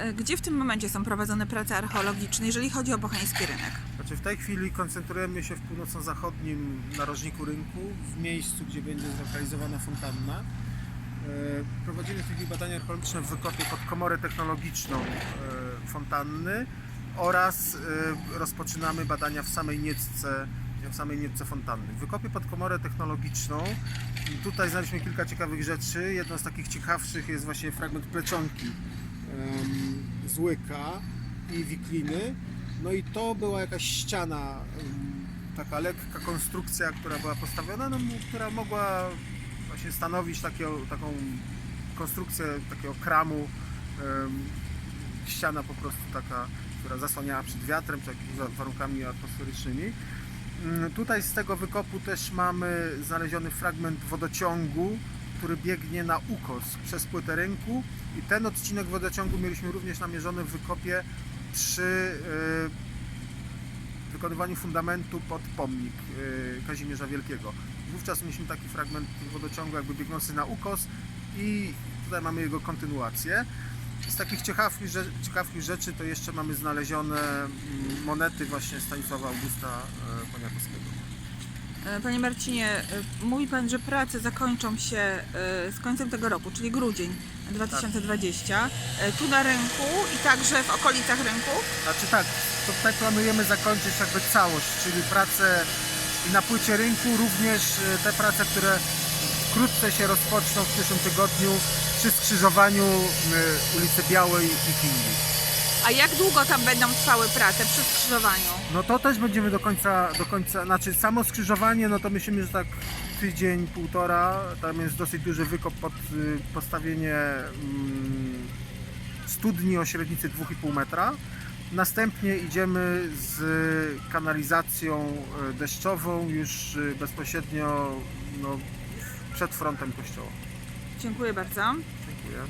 E, Gdzie w tym momencie są prowadzone prace archeologiczne, jeżeli chodzi o bocheński rynek? Znaczy w tej chwili koncentrujemy się w północno-zachodnim narożniku rynku, w miejscu, gdzie będzie zlokalizowana fontanna. E, Prowadzimy w tej chwili badania archeologiczne w wykopie pod komorę technologiczną e, fontanny oraz rozpoczynamy badania w samej niecce, w samej niecce fontanny. W wykopie pod komorę technologiczną tutaj znaleźliśmy kilka ciekawych rzeczy. Jedną z takich ciekawszych jest właśnie fragment plecionki z łyka i wikliny. No i to była jakaś ściana, taka lekka konstrukcja, która była postawiona, no, która mogła właśnie stanowić takiego, taką konstrukcję takiego kramu. Ściana po prostu taka, która zasłaniała przed wiatrem czy jakimiś wa- warunkami atmosferycznymi. Mm, Tutaj z tego wykopu też mamy znaleziony fragment wodociągu, który biegnie na ukos przez płytę rynku i ten odcinek wodociągu mieliśmy również namierzony w wykopie przy y, wykonywaniu fundamentu pod pomnik y, Kazimierza Wielkiego. Wówczas mieliśmy taki fragment wodociągu jakby biegnący na ukos i tutaj mamy jego kontynuację. Z takich ciekawszych, rze- ciekawszych rzeczy to jeszcze mamy znalezione mm, monety właśnie Stanisława Augusta e, Poniatowskiego. E, Panie Marcinie, e, mówi Pan, że prace zakończą się e, z końcem tego roku, czyli grudzień 2020, e, tu na rynku i także w okolicach rynku. Znaczy tak, to tutaj planujemy zakończyć jakby całość, czyli prace i na płycie rynku, również te prace, które wkrótce się rozpoczną w przyszłym tygodniu przy skrzyżowaniu ulicy Białej i Kingi. A jak długo tam będą trwały prace przy skrzyżowaniu? No to też będziemy do końca, do końca, znaczy samo skrzyżowanie, no to myślimy, że tak tydzień, półtora, tam jest dosyć duży wykop pod y, postawienie mm, studni o średnicy 2,5 metra. Następnie idziemy z kanalizacją y, deszczową już y, bezpośrednio no, przed frontem kościoła. Dziękuję bardzo. Dziękuję.